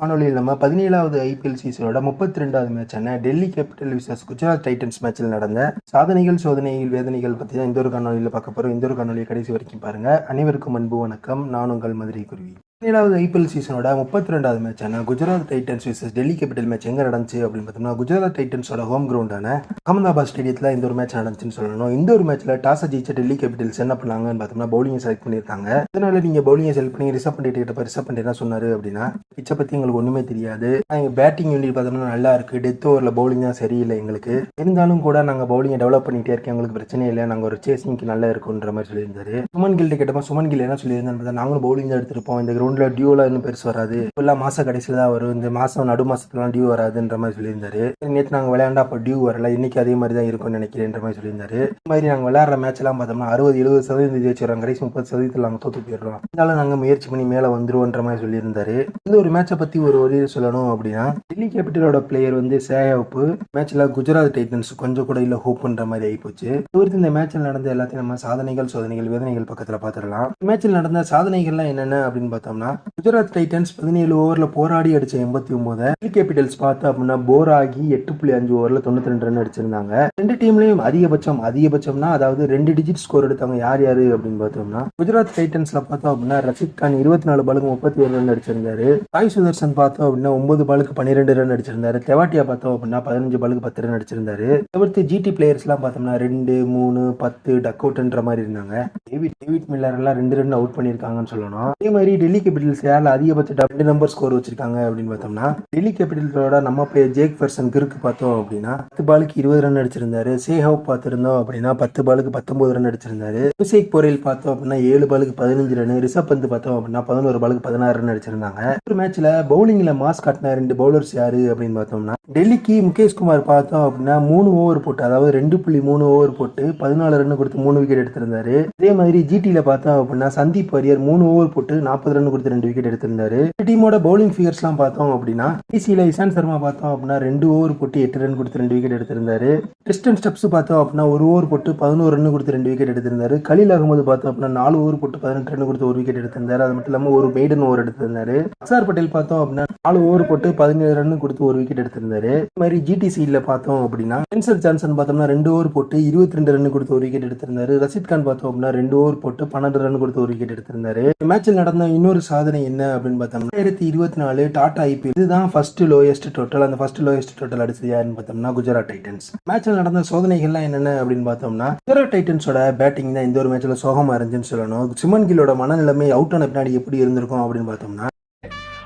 காணொலியில் நம்ம பதினேழாவது ஐபிஎல் சீசனோட முப்பத்தி ரெண்டாவது மேட்சான Delhi Capitals versus Gujarat Titans மேட்சில் நடந்த சாதனைகள் சோதனைகள் வேதனைகள் பற்றி தான் இந்த ஒரு காணொலியில் பார்க்க போகிறோம் இந்த ஒரு காணொலியை கடைசி வரைக்கும் பாருங்க. அனைவருக்கும் அன்பு வணக்கம். நான் உங்கள் மதுரை குருவி பதினேழாவது ஐபிஎல் சீசனோட முப்பத்தி ரெண்டாவது மேட்சான Gujarat Titans versus Delhi Capitals match எங்கே நடந்துச்சு அப்படின்னு பார்த்தோம்னா குஜராத் டைட்டன்ஸோட ஹோம் கிரவுண்டான அகமதாபாத் ஸ்டேடியத்தில் இந்த ஒரு மேட்ச் நடந்துச்சுன்னு சொல்லணும். இந்த ஒரு மேட்ச்சில் டாஸை ஜெயிச்ச டெல்லி கேபிட்டல்ஸ் என்ன பண்ணாங்கன்னு பார்த்தோம்னா பவுலிங்கை செலக்ட் பண்ணியிருக்காங்க. அதனால நீங்கள் பவுலிங்கை செலக்ட் பண்ணி ரிசர்வ் பண்ணிட்டு கிட்ட ரிசர்வ் பண்ணி என்ன சொன்னார் அப்படின்னா பிச்சை பற்றி எங்களுக்கு ஒன்றுமே தெரியாது. எங்கள் பேட்டிங் யூனிட் பார்த்தோம்னா நல்லா இருக்குது டெத் ஓவரில் பவுலிங் தான் சரியில்லை எங்களுக்கு. இருந்தாலும் கூட நாங்கள் பவுலிங்கை டெவலப் பண்ணிட்டே இருக்கோம் எங்களுக்கு பிரச்சனை இல்லை. நாங்கள் ஒரு சேசிங்க்கு நல்லா இருக்குன்ற மாதிரி சொல்லியிருந்தாரு. சுமன் கில் கேட்டப்போ சுமன் கில் என்ன சொல்லியிருந்தான்னு நாங்களும் பவுலிங் தான் எடுத்திருப்போம். இந்த ரவுண்டில் டியூலாம் இன்னும் பெருசு வராது. இப்பெல்லாம் மாதம் கடைசியில் தான் வரும். இந்த மாதம் நடு மாதத்துலாம் டியூ வராதுன்ற மாதிரி சொல்லியிருந்தாரு. நேற்று நாங்கள் விளையாண்டா அப்போ டியூ வரல. இன்னைக்கு அதே மாதிரி தான் இருக்கும்னு நினைக்கிறேன்ற மாதிரி சொல்லியிருந்தாரு. இந்த மாதிரி நாங்கள் விளையாடுற மேட்செல்லாம் பார்த்தோம்னா அறுபது எழுபது சதவீதம் ஜெயிச்சிடறோம் கடைசி முப்பது சதவீதத்தில் நாங்கள் தோத்து போயிடுறோம். இருந்தாலும் நாங்கள் முயற்சி பண்ணி மேலே வந்துருவோன்ற மாதிரி சொல்லியிருந்தாரு. இந்த ஒரு மேட்சை பற்றி ஒரு வழி சொல்லணும் அப்படின்னா டெல்லி கேபிட்டலோட பிளேயர் வந்து சேயாவுப்பு மேட்ச்ல குஜராத் டைட்டன்ஸ் கொஞ்சம் கூட இல்லை ஹோப்புன்ற மாதிரி ஆகிப்போச்சு தவிர்த்து இந்த மேட்ச்சில் நடந்த எல்லாத்தையும் நம்ம சாதனைகள் சோதனைகள் வேதனைகள் பக்கத்தில் பார்த்துடலாம். மேட்ச்சில் நடந்த சாதனைகள்லாம் என்னென்ன அப்படின்னு பார்த்தோம்னா குஜராத் டைட்டன்ஸ் பதினேழு ஓவரில் போராடி அடிச்ச எண்பத்தி ஒன்பது டெல்லி கேபிட்டல்ஸ் பார்த்தோம் அப்படின்னா போர் ஆகி எட்டு புள்ளி அஞ்சு ஓவரில் தொண்ணூத்தி ரெண்டு ரன் அடிச்சிருந்தாங்க. ரெண்டு டீம்லயும் அதிகபட்சம் அதிகபட்சம்னா அதாவது ரெண்டு டிஜிட் ஸ்கோர் எடுத்தவங்க யார் யாரு அப்படின்னு பார்த்தோம்னா குஜராத் டைட்டன்ஸ்ல பார்த்தோம் அப்படின்னா ரஷித் கான் இருபத்தி நாலு பாலுக்கு முப்பத்தி ஏழு ரன் அடிச்சிருந்தாரு. சாய் சுதர்சன் பார்த்தோம் அப்படின்னா ஒன்பது பாலுக்கு பன்னிரெண்டு ரன் அடிச்சிருந்தாரு. தெவாட்டியா பார்த்தோம் அப்படின்னா பதினஞ்சு பாலுக்கு பத்து ரன் அடிச்சிருந்தாரு. தவிர்த்து ஜிடி பிளேயர்ஸ் எல்லாம் பார்த்தோம்னா ரெண்டு மூணு பத்து டக் அவுட்ன்ற மாதிரி இருந்தாங்க. டேவிட் டேவிட் மில்லர் எல்லாம் ரெண்டு ரன் அவுட் பண்ணியிருக்காங்கன்னு சொல்லணும். அதே மாதிரி டெல்லி கேபிட்டல்ஸ் யாரில் அதிகபட்ச டபுள் நம்பர் ஸ்கோர் வச்சிருக்காங்க அப்படின்னு பார்த்தோம்னா டெல்லி கேபிட்டல்ஸோட நம்ம பிளேயர் ஜேக் பர்சன் கிருக்கு பார்த்தோம் அப்படின்னா பத்து பாலுக்கு இருபது ரன் அடிச்சிருந்தாரு. சேஹவ் பார்த்துருந்தோம் அப்படின்னா பத்து பாலுக்கு பத்தொன்பது ரன் அடிச்சிருந்தாரு. அபிஷேக் பொரியல் பார்த்தோம் அப்படின்னா ஏழு பாலுக்கு பதினஞ்சு ரன் ரிஷப் பந்து பார்த்தோம் அப்படின்னா பதினோரு பாலுக்கு பதினாறு ரன் அடிச்சிருந்தாங்க. ஒரு மேட்ச்ல பவுலிங்ல மாஸ் காட்டின ரெண்டு பவுலர்ஸ் யாரு அப்படின்னு பார்த்தோம்னா டெல்லிக்கு முகேஷ் குமார் பார்த்தோம் அப்படின்னா மூணு ஓவர் போட்டு அதாவது ரெண்டு புள்ளி மூணு ஓவர் போட்டு பதினாலு ரன் கொடுத்து மூணு விக்கெட் எடுத்திருந்தாரு. அதே மாதிரி ஜிடியில பார்த்தோம் அப்படின்னா சந்தீப் வாரியர் மூணு ஓவர் போட்டு நாற்பது ரன் கொடுத்து கொடுத்து ரெண்டு விக்கெட் எடுத்திருந்தாரு. டீமோட பவுலிங் ஃபிகர்ஸ்லாம் பார்த்தோம் அப்படின்னா பிசியில் இசான் சர்மா பார்த்தோம் அப்படின்னா ரெண்டு ஓவர் போட்டு எட்டு ரன் கொடுத்து ரெண்டு விக்கெட் எடுத்திருந்தாரு. டிஸ்டன் ஸ்டெப்ஸ் பார்த்தோம் அப்படின்னா ஒரு ஓவர் போட்டு பதினோரு ரன் கொடுத்து ரெண்டு விக்கெட் எடுத்திருந்தாரு. கலீல் அகமது பார்த்தோம் அப்படின்னா நாலு ஓவர் போட்டு பதினெட்டு ரன் கொடுத்து ஒரு விக்கெட் எடுத்திருந்தாரு. அது மட்டும் இல்லாமல் ஒரு மெய்டன் ஓவர் எடுத்திருந்தாரு. அக்சார் பட்டேல் பார்த்தோம் அப்படின்னா நாலு ஓவர் போட்டு பதினேழு ரன் கொடுத்து ஒரு விக்கெட் எடுத்திருந்தாரு. இது மாதிரி ஜிடிசியில் பார்த்தோம் அப்படின்னா ஜென்சர் ஜான்சன் பார்த்தோம்னா ரெண்டு ஓவர் போட்டு இருபத்தி ரெண்டு ரன் கொடுத்து ஒரு விக்கெட் எடுத்திருந்தாரு. ரஷித் கான் பார்த்தோம் அப்படின்னா ரெண்டு ஓவர் போட்டு பன்னெண்டு ரன் கொடுத்து ஒரு விக்கெட் எடுத்திருந்தாரு. மேட்சில் நடந்த இன்னொரு சாதனை என்ன அப்படின்னு பார்த்தோம்னா ரெண்டாயிரத்தி இருபத்தி நாலு டாடா ஐபிஎல் இதுதான் ஃபர்ஸ்ட் லோயஸ்ட் டோட்டல் அந்த ஃபர்ஸ்ட் லோயஸ்ட் டோட்டல் அடிச்சது யாருன்னு பார்த்தோம்னா குஜராத் டைட்டன்ஸ் மேட்ச்சில் நடந்த சோதனைகள்லாம் என்னென்ன அப்படின்னு பார்த்தோம்னா குஜராத் டைட்டன்ஸோட பேட்டிங் தான் இந்த ஒரு மேட்ச்சில் சோகமா இருந்துச்சுன்னு சொல்லணும். சிமன் கிலோட மனநிலைமை அவுட் ஆன பின்னாடி எப்படி இருந்திருக்கும் அப்படின்னு பார்த்தோம்னா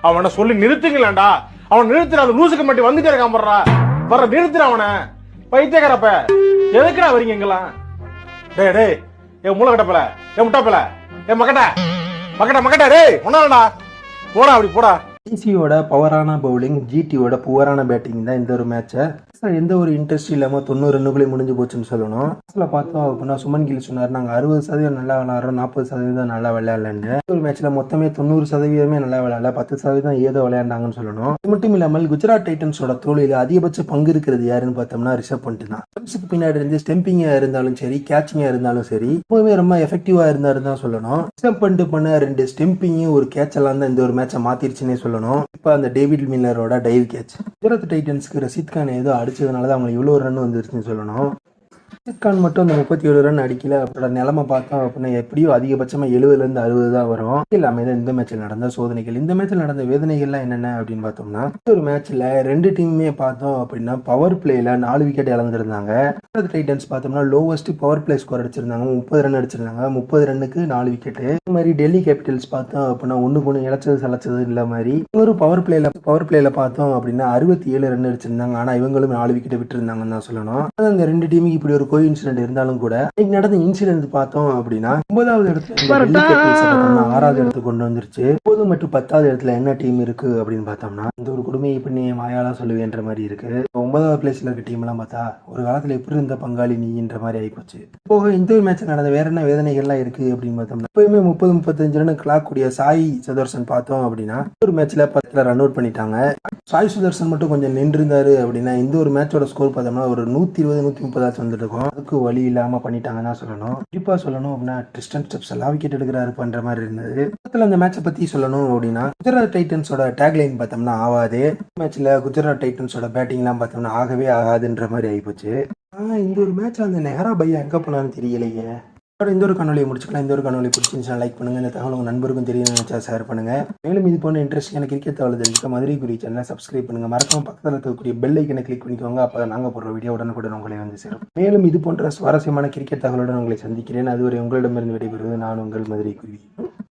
அவனை சொல்லி நிறுத்துங்களேன்டா. அவன் நிறுத்துற அந்த லூசுக்கு மட்டும் வந்துட்டே இருக்கான் போடுறா வர நிறுத்துற அவனை. பைத்தியக்காரப்ப. எதுக்குடா வரீங்க இங்கெல்லாம்? டே டே என் மூளை கட்டப்பல ஏ முட்டாப்பல என் மக்கட்ட மக்கட்ட மகடா ரே ஒன்னாடா போடா அப்படி போடா. டிசியோட பவரான பவுலிங் ஜிடியோட புவரான பேட்டிங் தான் இந்த ஒரு மேட்சை எந்த ஒரு இன்ட்ரெஸ்ட் இல்லாமல் தொண்ணூறு ரன்னுக்குள்ளே முடிஞ்சு போச்சுன்னு சொல்லணும். பார்த்தோம் அப்படின்னா சுமன் கில் சொன்னார் நாங்கள் அறுபது சதவீதம் நல்லா விளையாடுறோம் நாற்பது சதவீதம் நல்லா விளையாடலன்னு. ஒரு மேட்ச்ல மொத்தமே தொண்ணூறு சதவீதமே நல்லா விளையாடல பத்து சதவீதம் ஏதோ விளையாண்டாங்கன்னு சொல்லணும். அது மட்டும் இல்லாமல் குஜராத் டைட்டன்ஸோட தோழியில் அதிகபட்ச பங்கு இருக்கிறது யாருன்னு பார்த்தோம்னா ரிஷப் பண்ணிட்டு தான். ஸ்டெம்ஸுக்கு பின்னாடி இருந்து ஸ்டெம்பிங்காக இருந்தாலும் சரி கேட்சிங்காக இருந்தாலும் சரி எப்பவுமே ரொம்ப எஃபெக்டிவாக இருந்தாலும் தான் சொல்லணும். ரிஷப் பண்ணிட்டு பண்ண ரெண்டு ஸ்டெம்பிங்கும் ஒரு கேட்ச் தான் இந்த ஒரு மேட்சை மாத்திருச்சுன்னே சொல்லணும். இப்போ அந்த டேவிட் மில்லரோட டைவ் கேட்ச். குஜராத் டைட்டன்ஸ்க்கு ரஷித் கான் ஏதோ அடிச்சதுனால தான் அவங்களுக்கு இவ்வளோ ரன் வந்துருச்சுன்னு சொல்லணும். ரஷித் கான் மட்டும் அந்த முப்பத்தி ஏழு ரன் அடிக்கல. அவரோட நிலமை பார்த்தோம் அப்படின்னா எப்படியோ அதிகபட்சமாக எழுபதுலேருந்து அறுபது தான் வரும். எல்லாமே தான் இந்த மேட்ச்சில் நடந்த சோதனைகள். இந்த மேட்ச்சில் நடந்த வேதனைகள்லாம் என்னென்ன அப்படின்னு பார்த்தோம்னா ஒரு மேட்ச்சில் ரெண்டு டீமுமே பார்த்தோம் அப்படின்னா பவர் பிளேயில் நாலு விக்கெட் இழந்திருந்தாங்க. குஜராத் டைட்டன்ஸ் பார்த்தோம்னா லோவஸ்ட் பவர் பிளே ஸ்கோர் அடிச்சிருந்தாங்க. முப்பது ரன் அடிச்சிருந்தாங்க. முப்பது ரன்னுக்கு நாலு விக்கெட்டு மாதிரி டெல்லி கேபிட்டல்ஸ் பார்த்தோம் அப்படின்னா ஒன்றுக்கு ஒன்று இழைச்சது சலைச்சது இல்லை மாதிரி. ஒரு பவர் பிளேல பவர் பிளேல பார்த்தோம் அப்படின்னா அறுபத்தி ஏழு ரன் அடிச்சிருந்தாங்க. ஆனால் இவங்களும் நாலு விக்கெட் விட்டுருந்தாங்கன்னு தான் சொல்லணும். அந்த ரெண்டு டீமுக்கு இப்படி ஒரு கோ இன்சிடென்ட் இருந்தாலும் கூட இன்னைக்கு நடந்த இன்சிடென்ட் பார்த்தோம் அப்படின்னா ஒன்பதாவது இடத்துல ஆறாவது இடத்துக்கு கொண்டு வந்துருச்சு. ஒன்பது மற்றும் பத்தாவது இடத்துல என்ன டீம் இருக்கு அப்படின்னு பார்த்தோம்னா இந்த ஒரு கொடுமையை பண்ணி மாயாலா சொல்லுவேன்ற மாதிரி இருக்கு. ஒன்பதாவது பிளேஸ்ல இருக்க டீம் எல்லாம் பார்த்தா ஒரு காலத்துல எப்படி இருந்த பங்காளி நீன்ற மாதிரி ஆயிப்போச்சு. போக இந்த ஒரு மேட்ச் நடந்த வேற என்ன வேதனைகள்லாம் இருக்கு அப்படின்னு பார்த்தோம்னா எப்பயுமே முப்பது முப்பது முப்பத்தஞ்சு ரன் கிளாக் கூடிய சாய் சுதர்சன் பார்த்தோம் அப்படின்னா ஒரு மேட்ச்ல பத்துல ரன் அவுட் பண்ணிட்டாங்க. சாய் சுதர்சன் மட்டும் கொஞ்சம் நின்றிருந்தாரு அப்படின்னா இந்த ஒரு மேட்சோட ஸ்கோர் பார்த்தோம்னா ஒரு நூத்தி இருபது நூத்தி முப்பதாச்சும் வந்துருக்கும். அதுக்கு வழி இல்லாம பண்ணிட்டாங்கன்னு சொல்லணும். குறிப்பா சொல்லணும் அப்படின்னா டிஸ்டன் ஸ்டெப்ஸ் எல்லாம் விக்கெட் எடுக்கிறாரு பண்ற மாதிரி இருந்தது. பக்கத்துல அந்த மேட்சை பத்தி சொல்லணும் அப்படின்னா குஜராத் டைட்டன்ஸோட டேக்லைன் பார்த்தோம்னா ஆகாது மேட்ச்ல குஜராத் டைட்டன்ஸோட பேட்டிங்லாம் பார்த்தோம்னா ஆகவே ஆகாதுன்ற மாதிரி ஆயிப்போச்சு. ஆனா இந்த ஒரு மேட்ச் அந்த நெஹரா பையா எங்க போனான்னு தெரியலையே. அப்புறம் இந்த ஒரு கனொலியை முடிச்சுக்கலாம். இந்த ஒரு கனொலி பிடிச்சிருந்துச்சுன்னா லைக் பண்ணுங்க. இந்த தகவல் உங்கள் நண்பருக்கும் தெரியும் நினைச்சா ஷேர் பண்ணுங்க. மேலும் இது போன்ற இன்ட்ரெஸ்டிங்கான கிரிக்கெட் தகவல் தெரிஞ்சுக்க மதுரை குறி சேனலை சப்ஸ்கிரைப் பண்ணுங்க. மறக்காம பக்கத்தில் இருக்கக்கூடிய பெல் ஐக்கனை கிளிக் பண்ணிக்கோங்க. அப்போ நாங்கள் போடுற வீடியோ உடனுக்குடன் உங்களை வந்து சேரும். மேலும் இது போன்ற சுவாரஸ்யமான கிரிக்கெட் தகவலுடன் உங்களை சந்திக்கிறேன். அதுவரை உங்களிடமிருந்து விடைபெறுவது நான் உங்கள் மதுரை குருவி